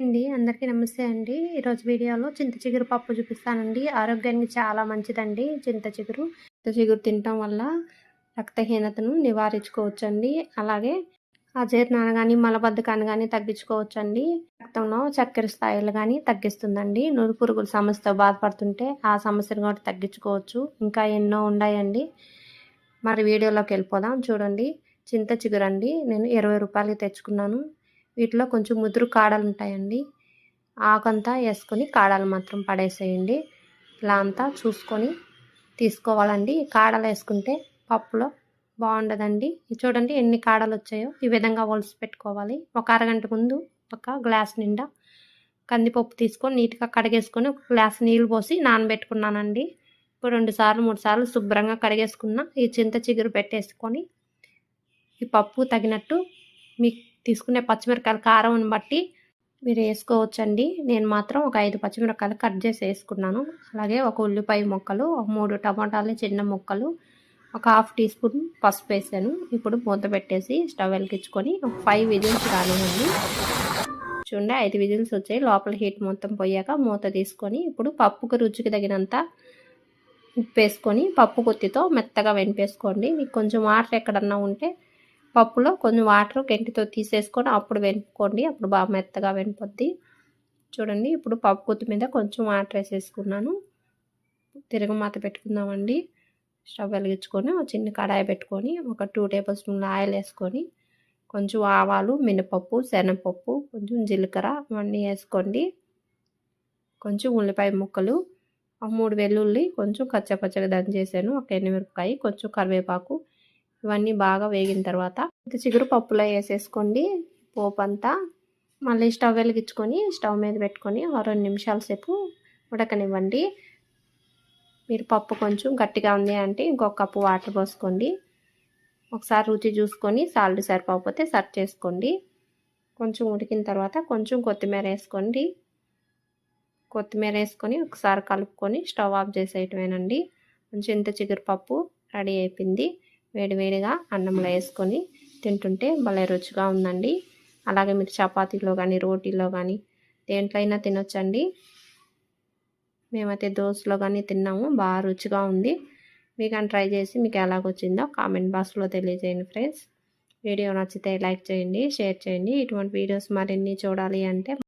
అండి. అందరికీ నమస్తే అండి. ఈరోజు వీడియోలో చింత చిగురు పప్పు చూపిస్తానండి. ఆరోగ్యానికి చాలా మంచిదండి చింత చిగురు. చింత చిగురు తినటం వల్ల రక్తహీనతను నివారించుకోవచ్చండి. అలాగే అజీర్ణాన్ని కానీ మలబద్ధకాన్ని కానీ తగ్గించుకోవచ్చండి. రక్తంలో చక్కెర స్థాయిలు కానీ తగ్గిస్తుందండి. నూరు పురుగుల సమస్యతో బాధపడుతుంటే ఆ సమస్యను కూడా తగ్గించుకోవచ్చు. ఇంకా ఎన్నో ఉన్నాయండి. మరి వీడియోలోకి వెళ్ళిపోదాం చూడండి. చింత చిగురు అండి నేను ఇరవై రూపాయలకి తెచ్చుకున్నాను. వీటిలో కొంచెం ముదురు కాడలు ఉంటాయండి. ఆకంతా వేసుకొని కాడలు మాత్రం పడేసేయండి. ఇలా అంతా చూసుకొని తీసుకోవాలండి. కాడలు వేసుకుంటే పప్పులో బాగుండదండి. చూడండి ఎన్ని కాడలు వచ్చాయో. ఈ విధంగా ఒలిసి పెట్టుకోవాలి. ఒక అరగంట ముందు ఒక గ్లాస్ నిండా కందిపప్పు తీసుకొని నీట్గా కడిగేసుకొని ఒక గ్లాస్ నీళ్ళు పోసి నానబెట్టుకున్నానండి. ఇప్పుడు రెండు సార్లు మూడు సార్లు శుభ్రంగా కడిగేసుకున్న ఈ చింత చిగురు పెట్టేసుకొని ఈ పప్పు తగినట్టు మీకు తీసుకునే పచ్చిమిరకాయల కారం బట్టి మీరు వేసుకోవచ్చండి. నేను మాత్రం ఒక ఐదు పచ్చిమిరకాయలు కట్ చేసి వేసుకున్నాను. అలాగే ఒక ఉల్లిపాయ ముక్కలు ఒక మూడు టమాటాలు చిన్న ముక్కలు ఒక హాఫ్ టీ స్పూన్ పసుపు వేసాను. ఇప్పుడు మూత పెట్టేసి స్టవ్ వెలిగించుకొని ఒక ఫైవ్ విజిల్స్ రానివ్వండి. చూడండి ఐదు విజిల్స్ వచ్చాయి. లోపల హీట్ మొత్తం పోయాక మూత తీసుకొని ఇప్పుడు పప్పుకు రుచికి తగినంత ఉప్పు వేసుకొని పప్పు కొత్తితో మెత్తగా వెనిపేసుకోండి మీకు కొంచెం వాటర్ ఎక్కడన్నా ఉంటే పప్పులో కొంచెం వాటర్ గెంటితో తీసేసుకొని అప్పుడు వెనుక్కోండి అప్పుడు బాగా మెత్తగా వెనుకొద్ది చూడండి ఇప్పుడు పప్పు గుత్తి మీద కొంచెం వాటర్ వేసేసుకున్నాను. తిరగమాత పెట్టుకుందామండి. స్టవ్ వెలిగించుకొని ఒక చిన్న కడాయి పెట్టుకొని ఒక టూ టేబుల్ స్పూన్ల ఆయిల్ వేసుకొని కొంచెం ఆవాలు మినపప్పు శనగపప్పు కొంచెం జీలకర్ర ఇవన్నీ వేసుకోండి. కొంచెం ఉల్లిపాయ ముక్కలు ఆ మూడు వెల్లుల్లి కొంచెం కచ్చపచ్చగా దంచేసాను. ఒక ఎనిమిరపకాయ కొంచెం కరివేపాకు ఇవన్నీ బాగా వేగిన తర్వాత చిగురు పప్పులో వేసేసుకోండి. పోపు అంతా మళ్ళీ స్టవ్ వెలిగించుకొని స్టవ్ మీద పెట్టుకొని ఒక రెండు నిమిషాల సేపు ఉడకనివ్వండి. మీరు పప్పు కొంచెం గట్టిగా ఉంది అంటే ఇంకొక కప్పు వాటర్ పోసుకోండి. ఒకసారి రుచి చూసుకొని సాల్ట్ సరిపోకపోతే సర్వ్ చేసుకోండి. కొంచెం ఉడికిన తర్వాత కొంచెం కొత్తిమీర వేసుకోండి. కొత్తిమీర వేసుకొని ఒకసారి కలుపుకొని స్టవ్ ఆఫ్ చేసేయటమేనండి. కొంచెం ఇంత చిగురు పప్పు రెడీ అయిపోయింది. వేడివేడిగా అన్నంలో వేసుకొని తింటుంటే భలే రుచిగా ఉందండి. అలాగే మీరు చపాతీలో కానీ రోటీలో కానీ దేంట్లో అయినా తినొచ్చండి. మేమైతే దోశలో కానీ తిన్నాము బాగా రుచిగా ఉంది. మీకు అని ట్రై చేసి మీకు ఎలాగొచ్చిందో కామెంట్ బాక్స్లో తెలియజేయండి ఫ్రెండ్స్. వీడియో నచ్చితే లైక్ చేయండి షేర్ చేయండి. ఇటువంటి వీడియోస్ మరిన్ని చూడాలి అంటే